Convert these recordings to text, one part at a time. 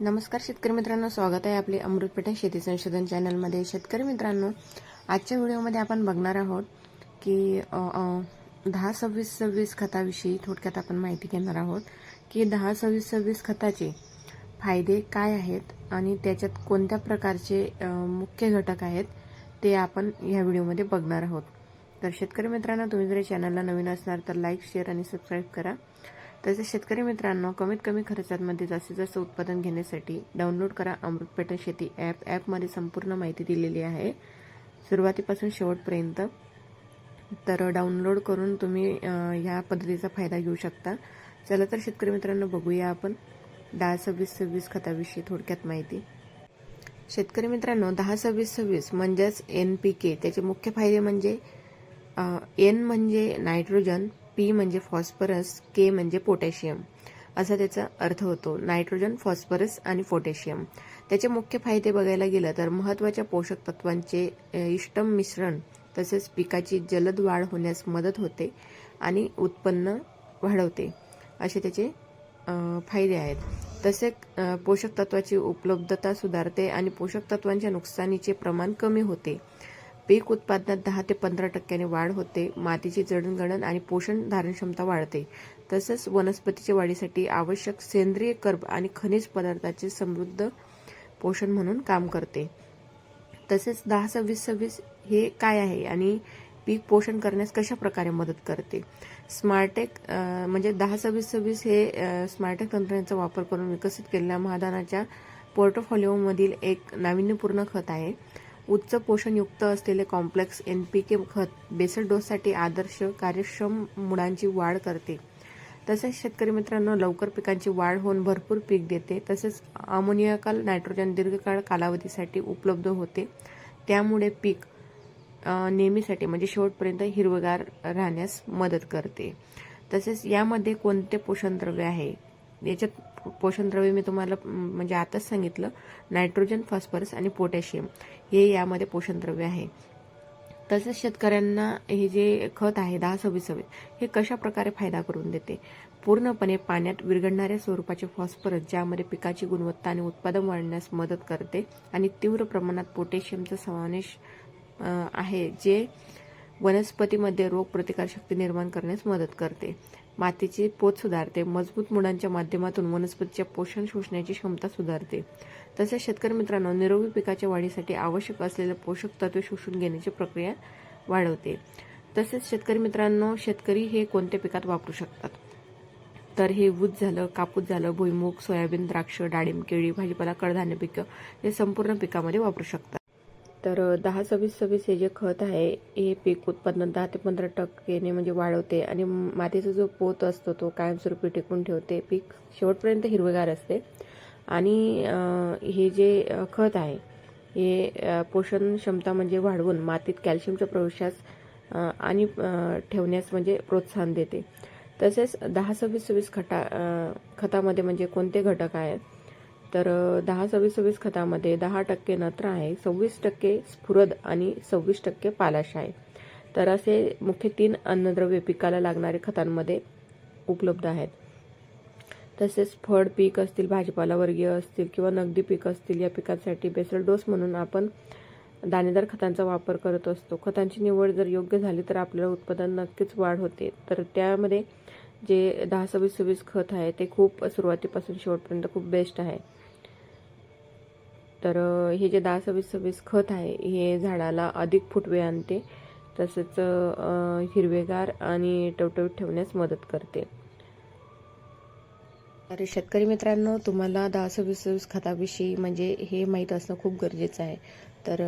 नमस्कार शेतकरी मित्रांनो स्वागत आहे आपले अमृतपेठा शेती संशोधन चॅनलमध्ये. शेतकरी मित्रांनो आजच्या व्हिडिओमध्ये आपण बघणार आहोत की दहा सव्वीस सव्वीस खताविषयी थोडक्यात आपण माहिती घेणार आहोत की दहा सव्वीस सव्वीस खताचे फायदे काय आहेत आणि त्याच्यात कोणत्या प्रकारचे मुख्य घटक आहेत ते आपण ह्या व्हिडिओमध्ये बघणार आहोत. तर शेतकरी मित्रांनो तुम्ही जर चॅनलला नवीन असणार तर लाईक शेअर आणि सबस्क्राईब करा. तसेच शेतकरी मित्रांनो कमीत कमी खर्चामध्ये जास्तीत जास्त उत्पादन घेण्यासाठी डाउनलोड करा अमृतपेठ शेती ॲप ॲपमध्ये संपूर्ण माहिती दिलेली आहे. सुरुवातीपासून शेवटपर्यंत तर डाउनलोड करून तुम्ही ह्या पद्धतीचा फायदा घेऊ शकता. चला तर शेतकरी मित्रांनो बघूया आपण दहा सव्वीस सव्वीस खताविषयी थोडक्यात माहिती. शेतकरी मित्रांनो दहा सव्वीस सव्वीस म्हणजेच एन पी के त्याचे मुख्य फायदे म्हणजे एन म्हणजे नायट्रोजन पी म्हणजे फॉस्फरस के म्हणजे पोटॅशियम असा त्याचा अर्थ होतो. नायट्रोजन फॉस्फरस आणि पोटॅशियम त्याचे मुख्य फायदे बघायला गेलं तर महत्त्वाच्या पोषक तत्वांचे इष्टम मिश्रण तसेच पिकाची जलद वाढ होण्यास मदत होते आणि उत्पन्न वाढवते. असे त्याचे फायदे आहेत. तसे पोषक तत्वाची उपलब्धता सुधारते आणि पोषक तत्वांच्या नुकसानीचे प्रमाण कमी होते. पीक उत्पादनात दहा ते पंधरा टक्क्याने वाढ होते मातीची जडणगणन आणि पोषण धारण क्षमता वाढते. तसंच वनस्पतीच्या वाढीसाठी आवश्यक सेंद्रिय कर्ब आणि खनिज पदार्थाचे समृद्ध पोषण म्हणून काम करते. तसेच दहा सव्वीस सव्वीस हे काय आहे आणि पीक पोषण करण्यास कशा प्रकारे मदत करते? स्मार्टेक म्हणजे दहा सव्वीस सव्वीस हे स्मार्टेक तंत्रज्ञानाचा वापर करून विकसित केलेल्या महादानाच्या पोर्टफोलिओमधील एक नाविन्यपूर्ण खत आहे. उच्च पोषणयुक्त असलेले कॉम्प्लेक्स एन पी के खत बेसल डोससाठी आदर्श कार्यक्षम मुळांची वाढ करते. तसेच शेतकरी मित्रांनो लवकर पिकांची वाढ होऊन भरपूर पीक देते. तसेच अमोनियाकाल नायट्रोजन दीर्घकाळ कालावधीसाठी उपलब्ध होते. त्यामुळे पीक नेहमीसाठी म्हणजे शेवटपर्यंत हिरवगार राहण्यास मदत करते. तसेच यामध्ये कोणते पोषणद्रव्य आहे? याच्यात पोषणद्रव्य मी तुम्हाला म्हणजे आताच सांगितलं नायट्रोजन फॉस्फरस आणि पोटॅशियम हे यामध्ये पोषणद्रव्य आहे. तसेच शेतकऱ्यांना हे जे खत आहे दहा सव्वीस सव्वीस हे कशा प्रकारे फायदा करून देते? पूर्णपणे पाण्यात विरघळणाऱ्या स्वरूपाचे फॉस्फरस ज्यामध्ये पिकाची गुणवत्ता आणि उत्पादन वाढण्यास मदत करते आणि तीव्र प्रमाणात पोटॅशियमचा समावेश आहे जे वनस्पतीमध्ये रोगप्रतिकारशक्ती निर्माण करण्यास मदत करते. मातीची पोत सुधारते. मजबूत मुळांच्या माध्यमातून वनस्पतीच्या पोषण शोषण्याची क्षमता सुधारते. तसेच शेतकरी मित्रांनो निरोगी पिकाच्या वाढीसाठी आवश्यक असलेले पोषक तत्वे शोषून घेण्याची प्रक्रिया वाढवते. तसेच शेतकरी मित्रांनो शेतकरी हे कोणत्या पिकात वापरू शकतात? तर हे ऊस झालं कापूस झालं भुईमूग सोयाबीन द्राक्ष डाळिंब केळी भाजीपाला कडधान्य पिकं हे संपूर्ण पिकामध्ये वापरू शकतात. तर दहा सव्वीस सव्वीस हे जे खत आहे हे पीक उत्पन्न दहा ते पंधरा टक्केने म्हणजे वाढवते आणि मातीचा जो पोत असतो तो कायमस्वरूपी टिकून ठेवते. पीक शेवटपर्यंत हिरवेगार असते. आणि हे जे खत आहे हे पोषण क्षमता म्हणजे वाढवून मातीत कॅल्शियमच्या प्रवेशास आणि ठेवण्यास म्हणजे प्रोत्साहन देते. तसेच दहा सव्वीस सव्वीस खटा खतामध्ये म्हणजे कोणते घटक आहेत? तर दहा सव्वीस सव्वीस खतामध्ये दहा टक्के नत्र आहे सव्वीस टक्के स्फुरद आणि सव्वीस टक्के पालाश आहे. तर असे मुख्य तीन अन्नद्रव्य पिकाला लागणारे खतांमध्ये उपलब्ध आहेत. तसेच फळ पीक असतील भाजीपाला वर्गीय असतील किंवा नगदी पीक असतील या पिकांसाठी बेसल डोस म्हणून आपण दाणेदार खतांचा वापर करत असतो. खतांची निवड जर योग्य झाली तर आपल्याला उत्पादन नक्कीच वाढ होते. तर त्यामध्ये जे दहा सव्वीस सव्वीस खत आहे ते खूप सुरुवातीपासून शेवटपर्यंत खूप बेस्ट आहे. तर हे जे दहा सव्वीस सव्वीस खत आहे हे झाडाला अधिक फुटवे आणते. तसेच हिरवेगार आणि टवटवीत ठेवण्यास मदत करते. अरे शेतकरी मित्रांनो तुम्हाला दहा सव्वीस सव्वीस खताविषयी म्हणजे हे माहीत असणं खूप गरजेचं आहे. तर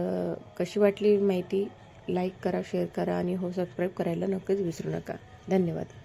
कशी वाटली माहिती? लाईक करा शेअर करा आणि हो सबस्क्राईब करायला नक्कीच विसरू नका. धन्यवाद.